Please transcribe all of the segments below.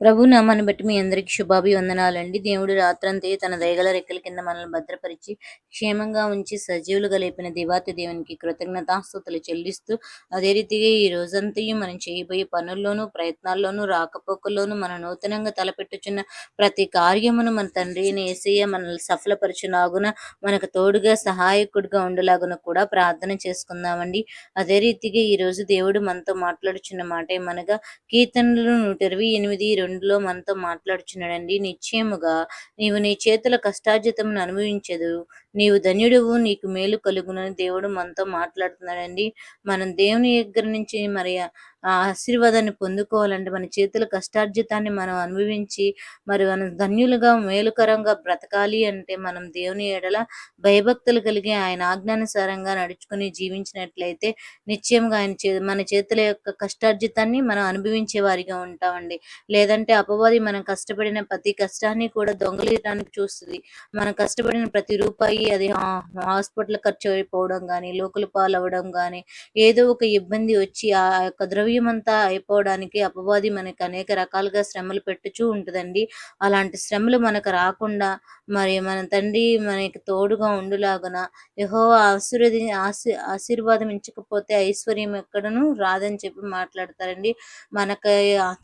ప్రభు నామాన్ని బట్టి మీ అందరికి శుభాభివందనాలండి. దేవుడు రాత్రంతే తన దయగల రెక్కల కింద మనల్ని భద్రపరిచి క్షేమంగా ఉంచి సజీవులుగా లేపిన దేవాతి దేవునికి కృతజ్ఞతాస్తుతులు చెల్లిస్తూ అదే రీతిగా ఈ రోజంతయు మనం చేయబోయే పనుల్లోనూ ప్రయత్నాల్లోనూ రాకపోకల్లోనూ మన నూతనంగా తలపెట్టుచున్న ప్రతి కార్యమును మన తండ్రి ఏసయ్య మనల్ని సఫలపరచునాగున మనకు తోడుగా సహాయకుడిగా ఉండలాగున కూడా ప్రార్థన చేసుకుందామండి. అదే రీతిగా ఈ రోజు దేవుడు మనతో మాట్లాడుచున్న మాట ఏమనగా కీర్తనలు నూట ఇరవై ఎనిమిది రెండులో మనతో మాట్లాడుచున్నాడండి. నిశ్చయముగా నీవు నీ చేతుల కష్టార్జితమును అనుభవించదు నీవు ధన్యుడువు నీకు మేలు కలుగునని దేవుడు మనతో మాట్లాడుతున్నాడండి. మనం దేవుని దగ్గర నుంచి మరి ఆ ఆశీర్వాదాన్ని పొందుకోవాలంటే మన చేతుల కష్టార్జితాన్ని మనం అనుభవించి మరి మనం ధన్యులుగా మేలుకరంగా బ్రతకాలి అంటే మనం దేవుని ఎడల భయభక్తులు కలిగి ఆయన ఆజ్ఞానుసారంగా నడుచుకుని జీవించినట్లయితే నిశ్చయంగా ఆయన చే మన చేతుల యొక్క కష్టార్జితాన్ని మనం అనుభవించే వారిగా ఉంటామండి. లేదంటే అపవాది మనం కష్టపడిన ప్రతి కష్టాన్ని కూడా దొంగలియడానికి చూస్తుంది. మనం కష్టపడిన ప్రతి రూపాయి అది హాస్పిటల్ ఖర్చు అయిపోవడం కానీ లోకల పాలవడం కానీ ఏదో ఒక ఇబ్బంది వచ్చి ఆ యొక్క ద్రవ్యం అంతా అయిపోవడానికి అపవాది మనకి అనేక రకాలుగా శ్రమలు పెట్టుచూ ఉంటుందండి. అలాంటి శ్రమలు మనకు రాకుండా మరి మన తండ్రి మనకి తోడుగా ఉండులాగున యహో ఆశీర్వది ఆశీ ఆశీర్వాదం ఇచ్చకపోతే ఐశ్వర్యం ఎక్కడను రాదని చెప్పి మాట్లాడతారండి. మనకి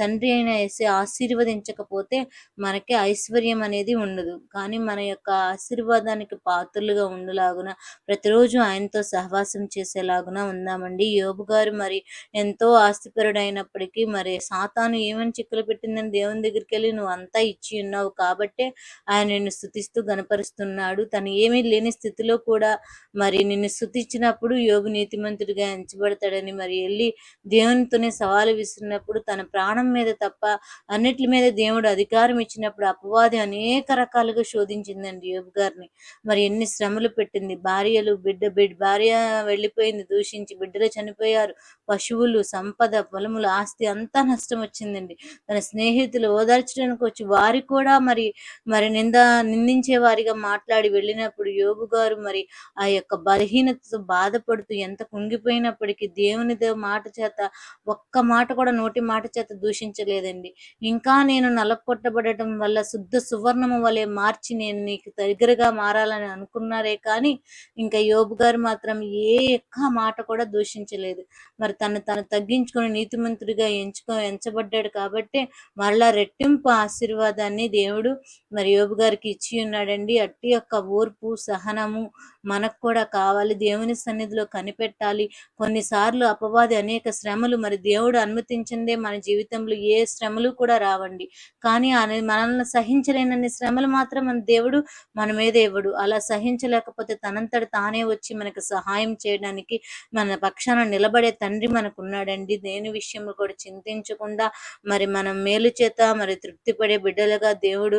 తండ్రి అయిన వేసి ఆశీర్వదించకపోతే మనకి ఐశ్వర్యం అనేది ఉండదు. కానీ మన యొక్క ఆశీర్వాదానికి పాత్రలుగా ఉండలాగున ప్రతిరోజు ఆయనతో సహవాసం చేసేలాగున ఉందామండి. యోబు గారు మరి ఎంతో ఆస్తిపరుడైనప్పటికీ మరి సాతాను ఏమని చిక్కులు పెట్టిందని దేవుని దగ్గరికి వెళ్ళి నువ్వు అంతా ఇచ్చి ఉన్నావు కాబట్టే ఆయన నిన్ను స్థుతిస్తూ గనపరుస్తున్నాడు తను ఏమీ లేని స్థితిలో కూడా మరి నిన్ను స్థుతించినప్పుడు యోగు నీతిమంతుడిగా ఎంచబడతాడని మరి వెళ్ళి దేవునితోనే సవాలు విసిరినప్పుడు తన ప్రాణం మీద తప్ప అన్నిటి మీద దేవుడు అధికారం ఇచ్చినప్పుడు అపవాది అనేక రకాలుగా శోధించిందండి యోగు గారిని. మరి ఎన్ని శ్రమలు పెట్టింది. భార్యలు బిడ్డ బిడ్డ భార్య వెళ్ళిపోయింది దూషించి బిడ్డలు చనిపోయారు. పశువులు సంపద పొలములు ఆస్తి అంతా నష్టం వచ్చిందండి తన స్నేహితులు ఓదార్చడానికి వచ్చి వారి కూడా మరి మరి నింద నిందించే వారిగా మాట్లాడి వెళ్ళినప్పుడు యోగు గారు మరి ఆ యొక్క బలహీనతతో బాధపడుతూ ఎంత కుంగిపోయినప్పటికీ దేవుని మాట చేత ఒక్క మాట కూడా నోటి మాట చేత దూషించలేదండి. ఇంకా నేను నలకొట్టబడటం వల్ల శుద్ధ సువర్ణము వలె మార్చి నేను నీకు దగ్గరగా మారాలని అనుకున్నారే కానీ ఇంకా యోబు గారు మాత్రం ఏ ఎక్క మాట కూడా దూషించలేదు. మరి తను తను తగ్గించుకొని నీతిమంతుడిగా ఎంచుకో ఎంచబడ్డాడు కాబట్టి మరలా రెట్టింపు ఆశీర్వాదాన్ని దేవుడు మరి యోబు గారికి ఇచ్చి ఉన్నాడండి. అట్టి యొక్క ఓర్పు సహనము మనకు కూడా కావాలి. దేవుని సన్నిధిలో కనిపెట్టాలి. కొన్నిసార్లు అపవాది అనేక శ్రమలు మరి దేవుడు అనుమతించిందే మన జీవితంలో ఏ శ్రమలు కూడా రావండి. కానీ మనల్ని సహించలేనన్ని శ్రమలు మాత్రం మన దేవుడు మన మీద ఇవ్వడు. అలా సహించలేకపోతే తనంతట తానే వచ్చి మనకు సహాయం చేయడానికి మన పక్షాన నిలబడే తండ్రి మనకు ఉన్నాడండి దేని విషయంలో కూడా చింతించకుండా మరి మనం మేలు చేత మరి తృప్తి పడే బిడ్డలుగా దేవుడు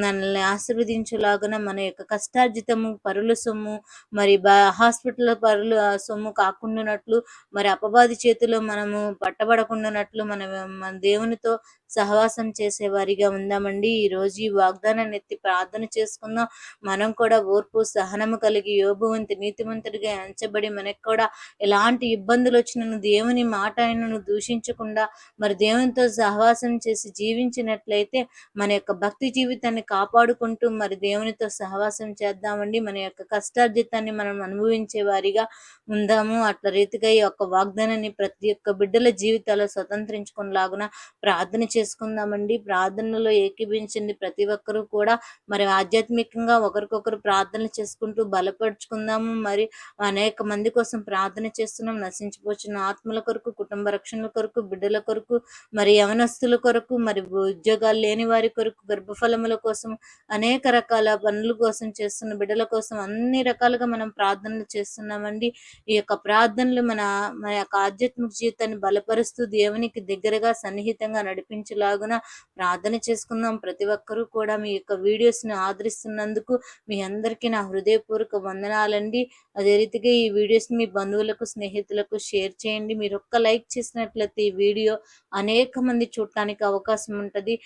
మనల్ని ఆశీర్వదించులాగున మన యొక్క కష్టార్జితము పరుల సొమ్ము మరి హాస్పిటల్ పరులు సొమ్ము కాకుండానట్లు మరి అపవాది చేతిలో మనము పట్టబడకుండానట్లు మన మన దేవునితో సహవాసం చేసే వారిగా ఉందామండి. ఈ రోజు ఈ వాగ్దానాన్ని ఎత్తి ప్రార్థన చేసుకుందాం. మనం కూడా ఓర్పు సహనము కలిగి యోగువంతి నీతివంతుడిగా ఎంచబడి మనకు కూడా ఎలాంటి ఇబ్బందులు వచ్చినను దేవుని మాట ఆయనను దూషించకుండా మరి దేవునితో సహవాసం చేసి జీవించినట్లయితే మన యొక్క భక్తి జీవితాన్ని కాపాడుకుంటూ మరి దేవునితో సహవాసం చేద్దామండి. మన యొక్క కష్టార్జితాన్ని మనం అనుభవించే వారిగా ఉందాము. అట్లా రీతిగా ఈ యొక్క వాగ్దానాన్ని ప్రతి ఒక్క బిడ్డల జీవితాల్లో స్వతంత్రించుకునేలాగున ప్రార్థన చేసుకుందామండి. ప్రార్థనలో ఏకీభించండి ప్రతి ఒక్కరూ కూడా. మరి ఆధ్యాత్మికంగా ఒకరికొకరు ప్రార్థనలు చేసుకుంటూ బలపరుచుకుందాము. మరి అనేక మంది కోసం ప్రార్థన చేస్తున్నాం. నశించిపోతున్న ఆత్మల కొరకు కుటుంబ రక్షణల కొరకు బిడ్డల కొరకు మరి యవనస్తుల కొరకు మరి ఉద్యోగాలు లేని వారి కొరకు గర్భఫలముల కోసం అనేక రకాల పనుల కోసం చేస్తున్న బిడ్డల కోసం అన్ని రకాలుగా మనం ప్రార్థనలు చేస్తున్నామండి. ఈ యొక్క ప్రార్థనలు మన మన యొక్క ఆధ్యాత్మిక జీవితాన్ని బలపరుస్తూ దేవునికి దగ్గరగా సన్నిహితంగా నడిపించ నడిపించేలాగున ప్రార్థన చేసుకుందాం. ప్రతి ఒక్కరూ కూడా మీ యొక్క వీడియోస్ని ఆదరిస్తున్నందుకు మీ అందరికీ నా హృదయపూర్వక వందనాలండి. అదే రీతిగా ఈ వీడియోస్ని మీ బంధువులకు స్నేహితులకు షేర్ చేయండి. మీరు ఒక్క లైక్ చేసినట్లయితే ఈ వీడియో అనేక మంది చూడటానికి అవకాశం ఉంటుంది.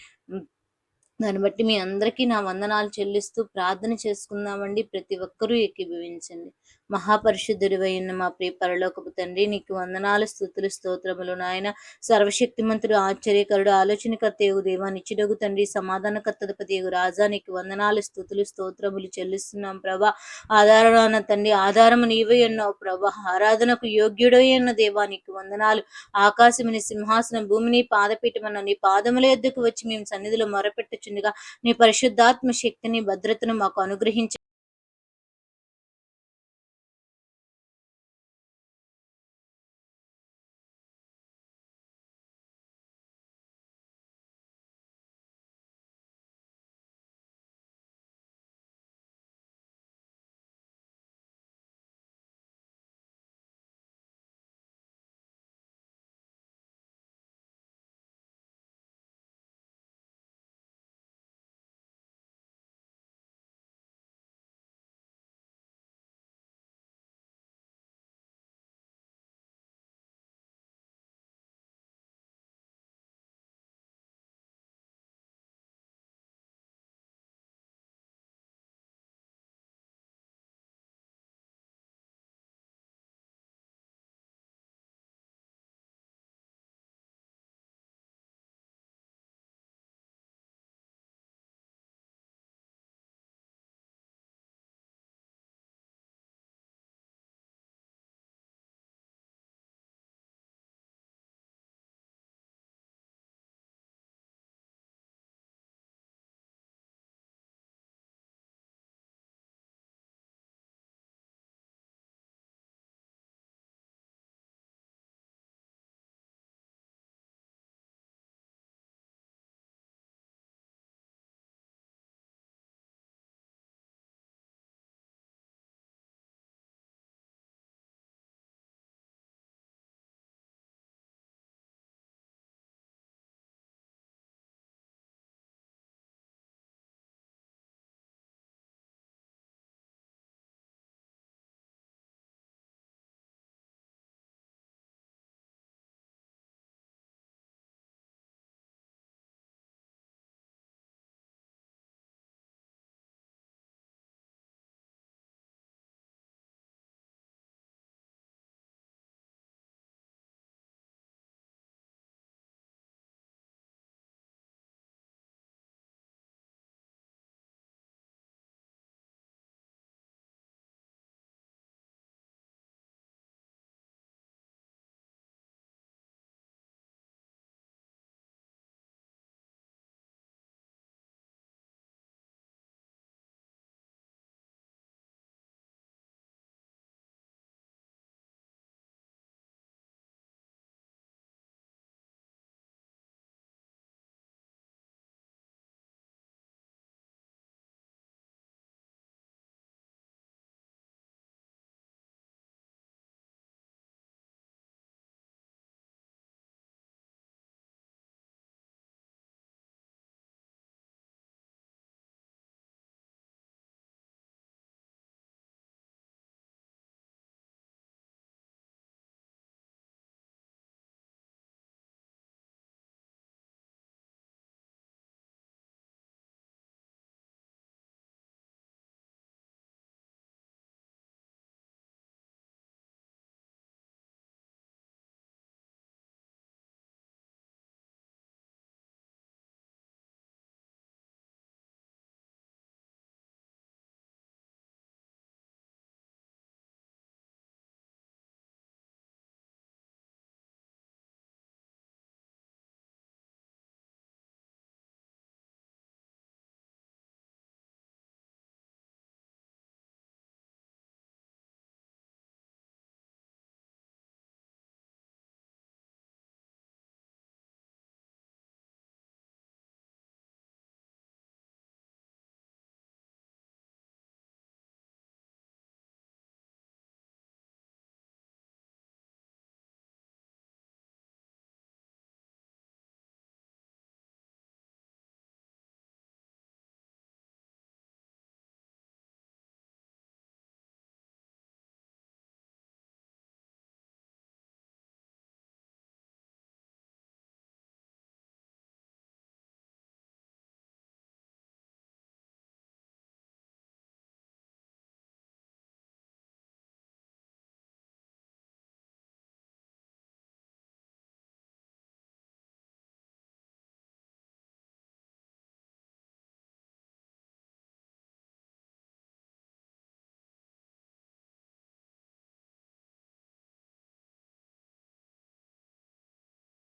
దాన్ని బట్టి మీ అందరికీ నా వందనాలు చెల్లిస్తూ ప్రార్థన చేసుకుందామండి. ప్రతి ఒక్కరూ ఏకీభవించండి. మహాపరిశుద్ధుడివై ఉన్న మా ప్రియ పరలోకపు తండ్రి నీకు వందనాలు స్థుతులు స్తోత్రములు నాయన. సర్వశక్తిమంతుడు ఆశ్చర్యకరుడు ఆలోచనకర్తయగు దేవా నిచ్చుడగు తండ్రి సమాధానకర్తపతియగు రాజా. నీకు వందనాలు స్థుతులు స్తోత్రములు చెల్లిస్తున్నాం ప్రభా. ఆధారణ తండ్రి ఆధారము నీవై ఉన్నావు ప్రభా. ఆరాధనకు యోగ్యుడై అన్న దేవా నీకు వందనాలు. ఆకాశముని సింహాసనం భూమిని పాదపీఠమన్న నీ పాదముల ఎద్దుకు వచ్చి మేము సన్నిధిలో మొరపెట్టుచుండగా నీ పరిశుద్ధాత్మ శక్తిని భద్రతను మాకు అనుగ్రహించి